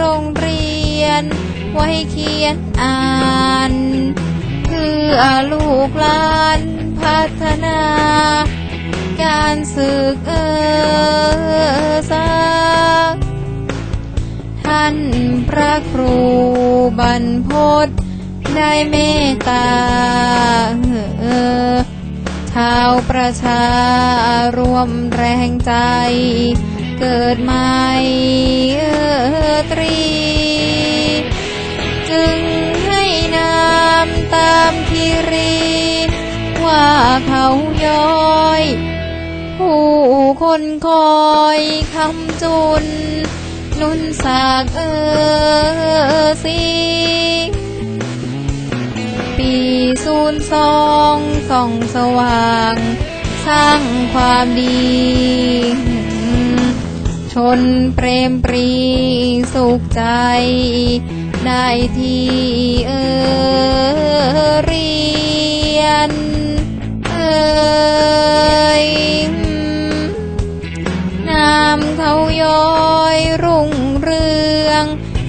รัฐให้มีโรงเรียน ไว้เขียนอ่าน เพื่อลูกหลานพัฒนา การศึกเออสาท่านพระครูบรรพตได้เมตตาเออชาวประชารวมแรงใจ เกิดใหม่เออตรี จึงให้นามตามคีรี ว่าเขาย้อย ผู้คนคอยคำจุน นุนสากเออสิปีศูนย์สองส่องสว่าง สร้างความดี นเปรมปรีสุขใจ ได้ที่เออเรียน เอยนามเขาย้อยรุ่งเรือง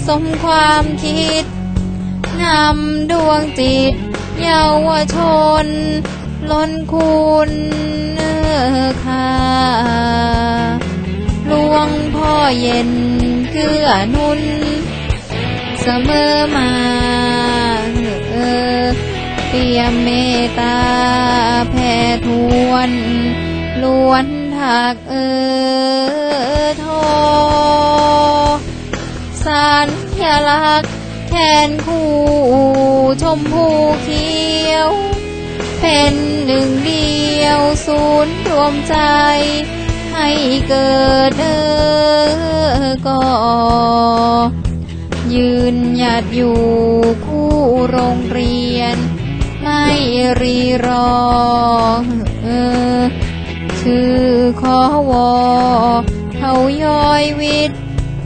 สมความคิด นำดวงจิต เยาวชน ล้นคุณเออค่า หลวงพ่อเย็นเกื้อหนุน เสมอมาเออเตรียมเมตตาแผ่ทวน ล้วนถักเออทอสัญลักษณ์แขนคู่ชมพูเขียว เป็นหนึ่งเดียวศูนย์รวมใจ ให้เกิดเออก่อยืนหยัดอยู่คู่โรงเรียน ไม่รีรอเออชื่อขอวอเขาย้อยวิทย์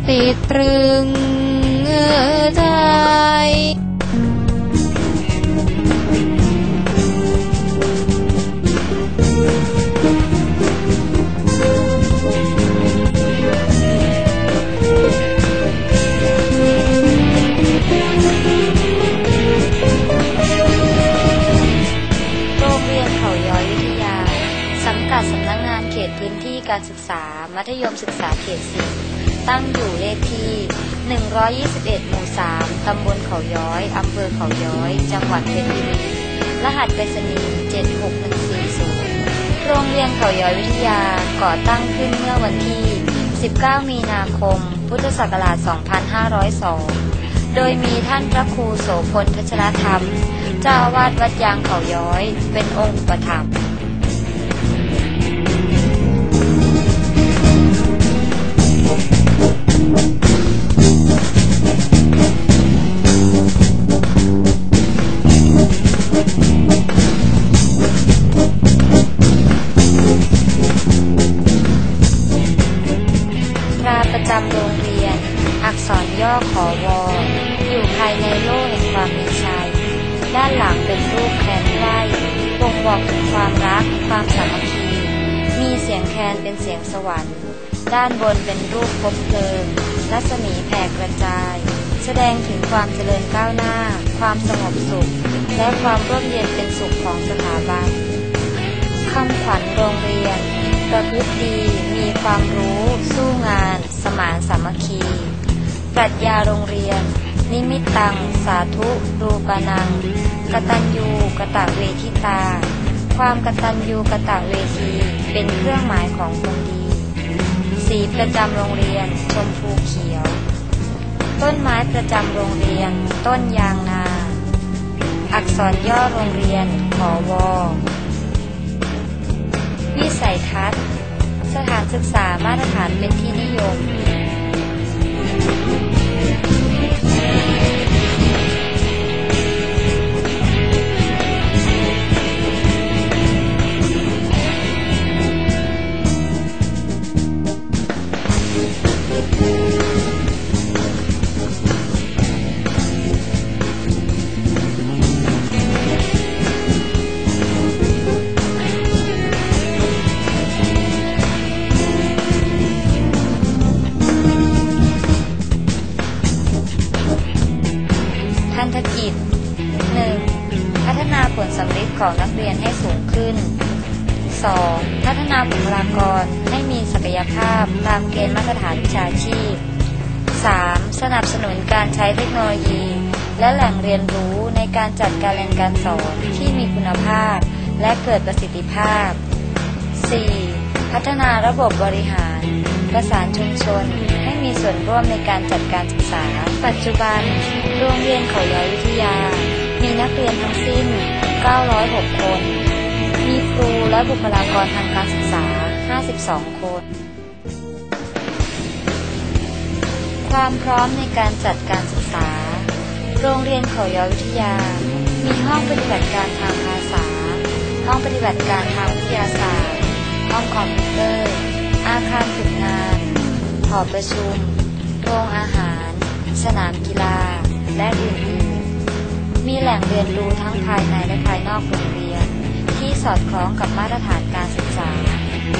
ติดตรึงเออใจ ศึกษา มัธยมศึกษาเขตสิตั้งอยู่เลขที่ 121 หมู่ 3 ตำบลเขาย้อย อำเภอเขาย้อย จังหวัดเพชรบุรี รหัสไปรษณีย์ 76140 โรงเรียนเขาย้อยวิทยาก่อตั้งขึ้นเมื่อวันที่ 19 มีนาคม พุทธศักราช 2502 โดยมีท่านพระครูโสพลพัชรธรรม เจ้าอาวาสวัดยางเขาย้อย เป็นองค์ประถัมภ์ นเป็นเสียงสวรรค์ ด้านบนเป็นรูปภพเพลิง รัศมีแผ่กระจาย แสดงถึงความเจริญก้าวหน้า ความสงบสุข และความร่มเย็นเป็นสุขของสถาบันคำขวัญโรงเรียน ประพฤติดี มีความรู้ สู้งาน สมานสามัคคี ปรัชญาโรงเรียน นิมิตตัง สาธุ รูปนัง กตัญญูกะตะเวทิตา ความกตัญญูกะตะเวทีเป็นเครื่องหมายของคนดี สีประจำโรงเรียน ชมพูเขียว ต้นไม้ประจำโรงเรียน ต้นยางนา อักษรย่อโรงเรียน ขอวอวิสัยทัศน์ สถานศึกษามาตรฐานเป็นที่นิยม พันธกิจ 1. พัฒนาผลสัมฤทธิ์ของนักเรียนให้สูงขึ้น 2. พัฒนาบุคลากรให้มีศักยภาพตามเกณฑ์มาตรฐานวิชาชีพ 3. สนับสนุนการใช้เทคโนโลยี และแหล่งเรียนรู้ในการจัดการเรียนการสอนที่มีคุณภาพ และเกิดประสิทธิภาพ 4. พัฒนาระบบบริหาร ประสานชุมชน ให้มีส่วนร่วมในการจัดการศึกษา ปัจจุบัน โรงเรียนเขาย้อยวิทยา มีนักเรียนทั้งสิ้น 906 คน มีครูและบุคลากรทางการศึกษา 52 คน ความพร้อมในการจัดการศึกษา โรงเรียนเขาย้อยวิทยา มีห้องปฏิบัติการทางภาษา ห้องปฏิบัติการทางวิทยาศาสตร์ ห้องคอมพิวเตอร์ อาคารฝึกงาน หอประชุม โรงอาหาร สนามกีฬา และอื่นๆ มีแหล่งเรียนรู้ทั้งภายในและภายนอกโรงเรียน ที่สอดคล้องกับมาตรฐานการศึกษา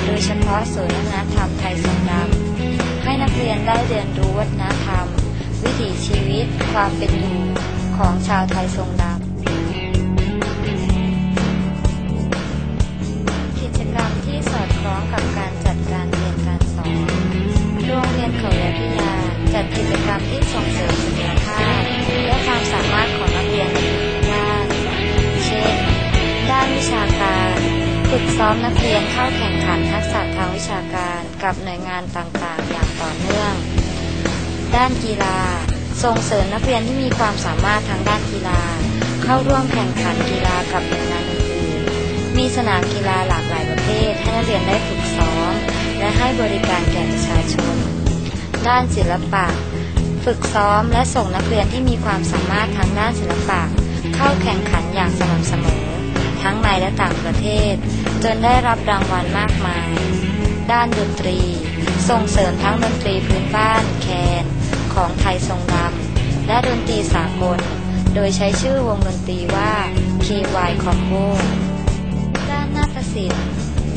โดยเฉพาะศูนย์วัฒนธรรมไทยทรงดำให้นักเรียนได้เรียนรู้วัฒนธรรม วิถีชีวิต ความเป็นอยู่ของชาวไทยทรงดำกิจกรรมที่สอดคล้องกับการ โรงเรียนเขาใหญ่พิยาจัดกิจกรรมที่ส่งเสริมศักยภาพและความสามารถของนักเรียนในทุกด้านเช่น ด้านวิชาการฝึกซ้อมนักเรียนเข้าแข่งขันทักษะทางวิชาการกับหน่วยงานต่างๆ อย่างต่อเนื่อง ด้านกีฬา ส่งเสริมนักเรียนที่มีความสามารถทางด้านกีฬา เข้าร่วมแข่งขันกีฬากับหน่วยงานอื่นๆมีสนามกีฬาหลากหลายประเภทให้นักเรียนได้ฝึกซ้อมและให้บริการแก่ ด้านศิลปะ ฝึกซ้อมและส่งนักเรียนที่มีความสามารถทางด้านศิลปะ เข้าแข่งขันอย่างสม่ำเสมอ ทั้งในและต่างประเทศ จนได้รับรางวัลมากมาย ด้านดนตรี ส่งเสริมทั้งดนตรีพื้นบ้านแคน ของไทยทรงดำและดนตรีสากล โดยใช้ชื่อวงดนตรีว่า KY Combo ด้านนาฏศิลป์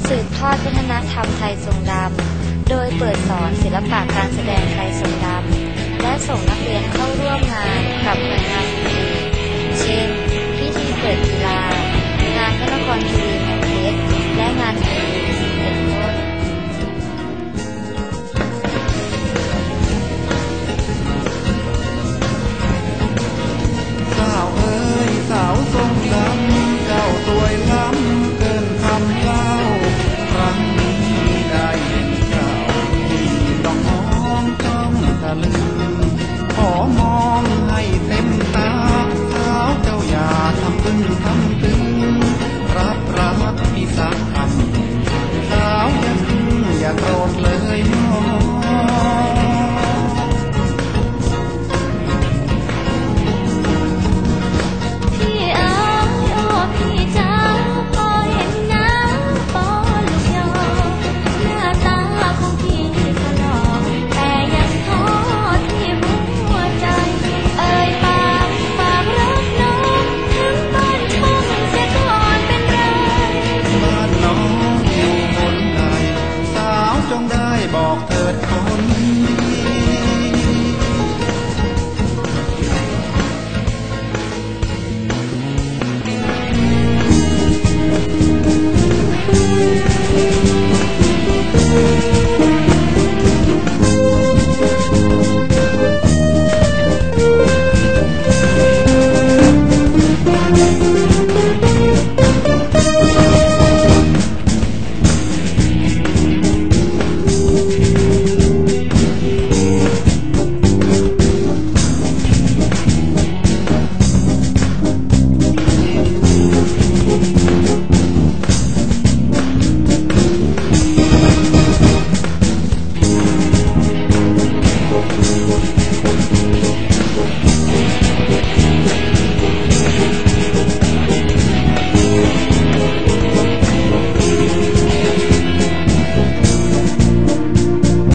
สืบทอดวัฒนธรรมไทยทรงดำ โดยเปิดสอนศิลปะการแสดงไทยสงดำและส่งนักเรียนเข้าร่วมงาน